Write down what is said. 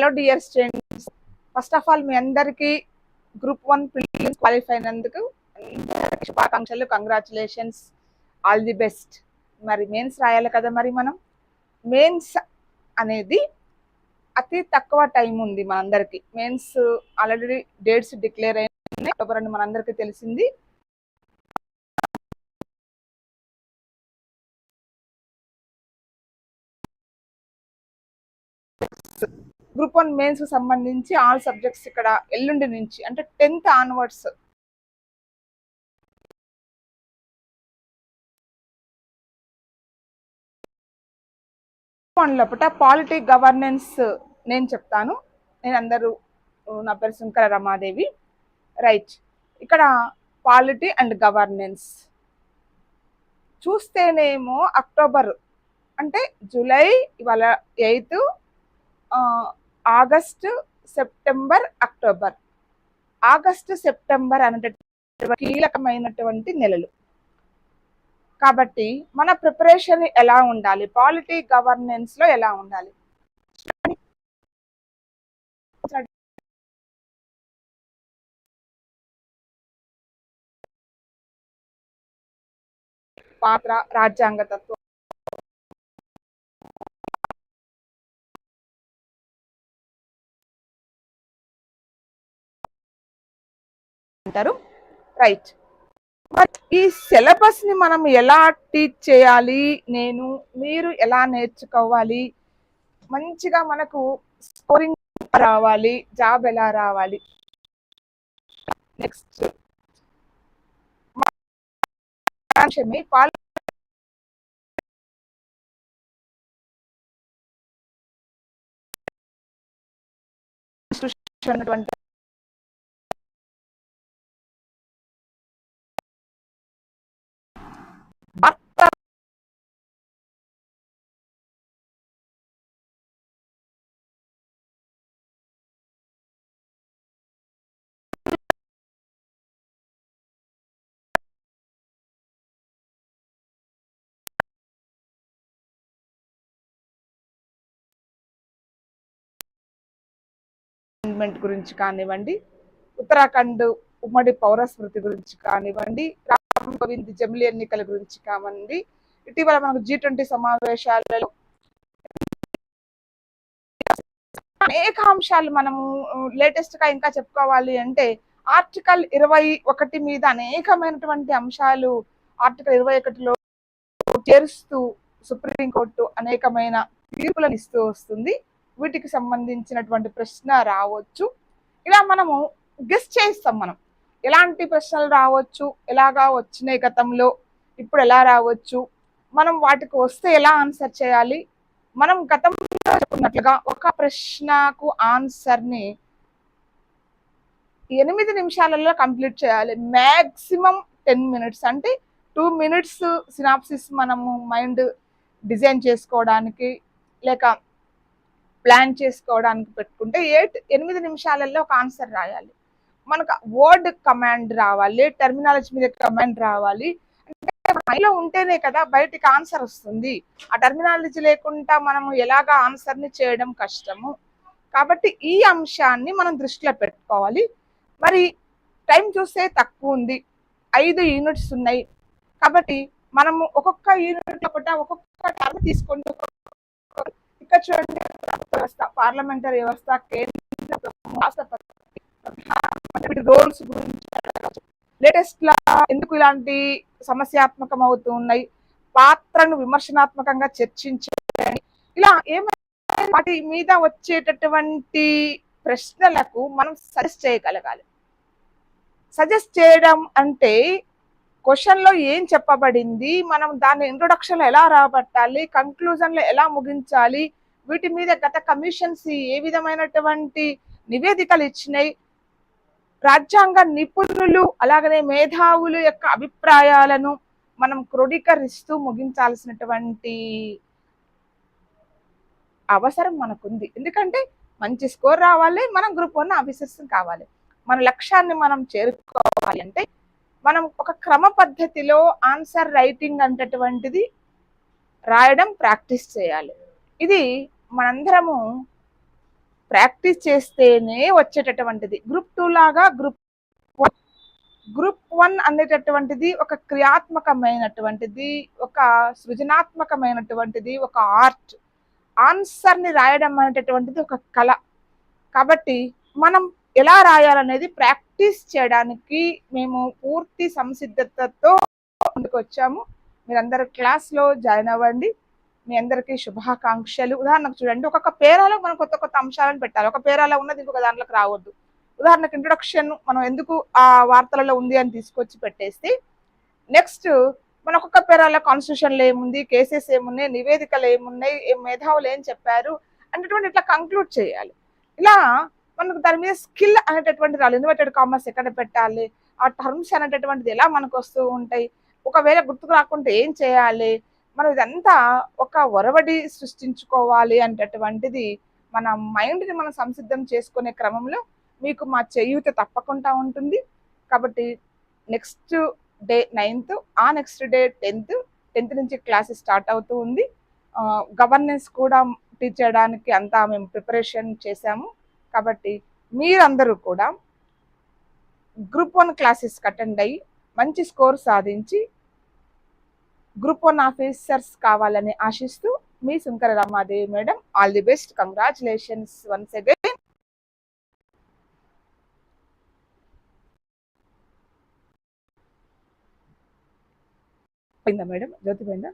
Hello dear students. First of all మీ అందరికీ group one prelims qualify అయినందుకు శుభాకాంక్షలు congratulations all the best మరి mains రాయాలి కదా మరి మనం? మెయిన్స్ అనేది అతి తక్కువ టైం ఉంది మనందరికి. మెయిన్స్ ఆల్రెడీ డేట్స్ డిక్లేర్ అయినాయి. అక్టోబర్ మనందరికీ తెలిసింది. గ్రూప్ వన్ మెయిన్స్ సంబంధించి ఆల్ సబ్జెక్ట్స్ ఇక్కడ ఎల్లుండి నుంచి అంటే టెన్త్ ఆన్వర్డ్స్ లోపల పాలిటీ గవర్నెన్స్ నేను చెప్తాను. నేను అందరూ నా పేరు శంకర రమాదేవి. రైట్ ఇక్కడ పాలిటీ అండ్ గవర్నెన్స్ చూస్తేనేమో అక్టోబర్ అంటే జూలై ఇవాళ eighth August September October. August September అనేటటువంటి కీలకమైనటువంటి నెలలు. కాబట్టి మన ప్రిపరేషన్ ఎలా ఉండాలి? పాలిటీ గవర్నెన్స్లో ఎలా ఉండాలి? పాత్ర రాజ్యాంగ తత్వం అంటారు? రైట్ మరి ఈ సిలబస్ని మనం ఎలా టీచ్ చేయాలి? నేను మీరు ఎలా నేర్చుకోవాలి? మంచిగా మనకు స్కోరింగ్ రావాలి జాబ్ ఎలా రావాలి? నెక్స్ట్ పాల్ ఉన్నటువంటి అమెండ్మెంట్ గురించి కానివ్వండి ఉత్తరాఖండ్ ఉమ్మడి పౌర స్మృతి గురించి కానివ్వండి రామ్ గోవింద్ జమిలి ఎన్నికల గురించి కానివ్వండి ఇటీవల మనకు జీ ట్వంటీ సమావేశాలలో అనేక అంశాలు మనము లేటెస్ట్గా ఇంకా చెప్పుకోవాలి అంటే ఆర్టికల్ ఇరవై ఒకటి మీద అనేకమైనటువంటి అంశాలు ఆర్టికల్ ఇరవై ఒకటిలో చేరుస్తూ సుప్రీంకోర్టు అనేకమైన తీర్పులను ఇస్తూ వస్తుంది. వీటికి సంబంధించినటువంటి ప్రశ్న రావచ్చు. ఇలా మనము గెస్ట్ చేస్తాం మనం. ఎలాంటి ప్రశ్నలు రావచ్చు? ఎలాగా వచ్చినాయి గతంలో? ఇప్పుడు ఎలా రావచ్చు? మనం వాటికి వస్తే ఎలా ఆన్సర్ చేయాలి? మనం గతంలో చెప్పుకున్నట్లుగా ఒక ప్రశ్నకు ఆన్సర్ని ఎనిమిది నిమిషాలలో కంప్లీట్ చేయాలి. మ్యాక్సిమం టెన్ మినిట్స్ అంటే టూ మినిట్స్ సినాప్సిస్ మనము మైండ్ డిజైన్ చేసుకోవడానికి లేక ప్లాన్ చేసుకోవడానికి పెట్టుకుంటే ఎయిట్ ఎనిమిది నిమిషాలలో ఒక ఆన్సర్ రాయాలి. మనకు వర్డ్ కమాండ్ రావాలి టెర్మినాలజీ మీద కమాండ్ రావాలి. అంటే మైలో ఉంటేనే కదా బయటికి ఆన్సర్ వస్తుంది. ఆ టెర్మినాలజీ లేకుండా మనము ఎలాగా ఆన్సర్ని చేయడం కష్టము. కాబట్టి ఈ అంశాన్ని మనం దృష్టిలో పెట్టుకోవాలి. మరి టైం చూస్తే తక్కువ ఉంది. ఐదు యూనిట్స్ ఉన్నాయి. కాబట్టి మనము ఒక్కొక్క యూనిట్ ఒకట ఒక్కొక్క టర్మ్ తీసుకుంటూ ఇక్కడ చూడండి. వ్యవస్థ పార్లమెంటరీ వ్యవస్థ కేంద్ర రాష్ట్రపతి రోల్స్ గురించి లేటెస్ట్ లా ఎందుకు ఇలాంటి సమస్యాత్మకం అవుతూ ఉన్నాయి? పాత్రను విమర్శనాత్మకంగా చర్చించే ఇలా ఏమైనా వాటి మీద వచ్చేటటువంటి ప్రశ్నలకు మనం సజెస్ట్ చేయగలగాలి. సజెస్ట్ చేయడం అంటే క్వశ్చన్లో ఏం చెప్పబడింది? మనం దాని ఇంట్రొడక్షన్ ఎలా రాబట్టాలి? కంక్లూజన్లో ఎలా ముగించాలి? వీటి మీద గత కమిషన్స్ ఏ విధమైనటువంటి నివేదికలు ఇచ్చినాయి? రాజ్యాంగ నిపుణులు అలాగనే మేధావుల యొక్క అభిప్రాయాలను మనం క్రోడీకరిస్తూ ముగించాల్సినటువంటి అవసరం మనకుంది. ఎందుకంటే మంచి స్కోర్ రావాలి మనం గ్రూప్ వన్ ఆఫీసర్స్ కావాలి. మన లక్ష్యాన్ని మనం చేరుకోవాలి అంటే మనం ఒక క్రమ పద్ధతిలో ఆన్సర్ రైటింగ్ అంటటువంటిది రాయడం ప్రాక్టీస్ చేయాలి. ఇది మనందరము ప్రాక్టీస్ చేస్తేనే వచ్చేటటువంటిది. గ్రూప్ టూ లాగా గ్రూప్ గ్రూప్ వన్ అనేటటువంటిది ఒక క్రియాత్మకమైనటువంటిది ఒక సృజనాత్మకమైనటువంటిది ఒక ఆర్ట్. ఆన్సర్ని రాయడం అనేటటువంటిది ఒక కళ. కాబట్టి మనం ఎలా రాయాలనేది ప్రాక్టీస్ చేయడానికి మేము పూర్తి సంసిద్ధతతో ముందుకు వచ్చాము మీరందరూ క్లాస్లో జాయిన్ అవ్వండి. మీ అందరికీ శుభాకాంక్షలు. ఉదాహరణకు చూడండి ఒక్కొక్క పేరాలో మనం కొత్త కొత్త అంశాలను పెట్టాలి. ఒక పేరాలో ఉన్నది ఇంకొక దాంట్లోకి రావద్దు. ఉదాహరణకు ఇంట్రొడక్షన్ మనం ఎందుకు ఆ వార్తలలో ఉంది అని తీసుకొచ్చి పెట్టేసి నెక్స్ట్ మన ఒక్కొక్క పేరాల కాన్స్టిట్యూషన్లు ఏముంది కేసెస్ ఏమున్నాయి నివేదికలు ఏమున్నాయి మేధావులు ఏం చెప్పారు అనేటువంటి ఇట్లా కంక్లూడ్ చేయాలి. ఇలా మనకు దాని మీద స్కిల్ అనేటటువంటి రాలి ఇన్వర్టెడ్ కామర్స్ ఎక్కడ పెట్టాలి ఆ టర్మ్స్ అనేటటువంటిది ఎలా మనకు వస్తూ ఉంటాయి ఒకవేళ గుర్తుకు రాకుంటే ఏం చేయాలి మనం ఇదంతా ఒక ఒరవడి సృష్టించుకోవాలి అనేటటువంటిది మన మైండ్ని మనం సంసిద్ధం చేసుకునే క్రమంలో మీకు మా చేయూత తప్పకుండా ఉంటుంది. కాబట్టి నెక్స్ట్ డే నైన్త్ ఆ నెక్స్ట్ డే టెన్త్ టెన్త్ నుంచి క్లాసెస్ స్టార్ట్ అవుతూ ఉంది. గవర్నెన్స్ కూడా టీచ్ చేయడానికి అంతా మేము ప్రిపరేషన్ చేశాము. కాబట్టి మీరందరూ కూడా గ్రూప్ వన్ క్లాసెస్కి అటెండ్ అయ్యి మంచి స్కోర్ సాధించి గ్రూప్ వన్ ఆఫీసర్స్ కావాలని ఆశిస్తూ మీ Shankara Ramadevi madam all the best. Congratulations once again పోయిందా మేడం? జ్యోతి పోయిందా?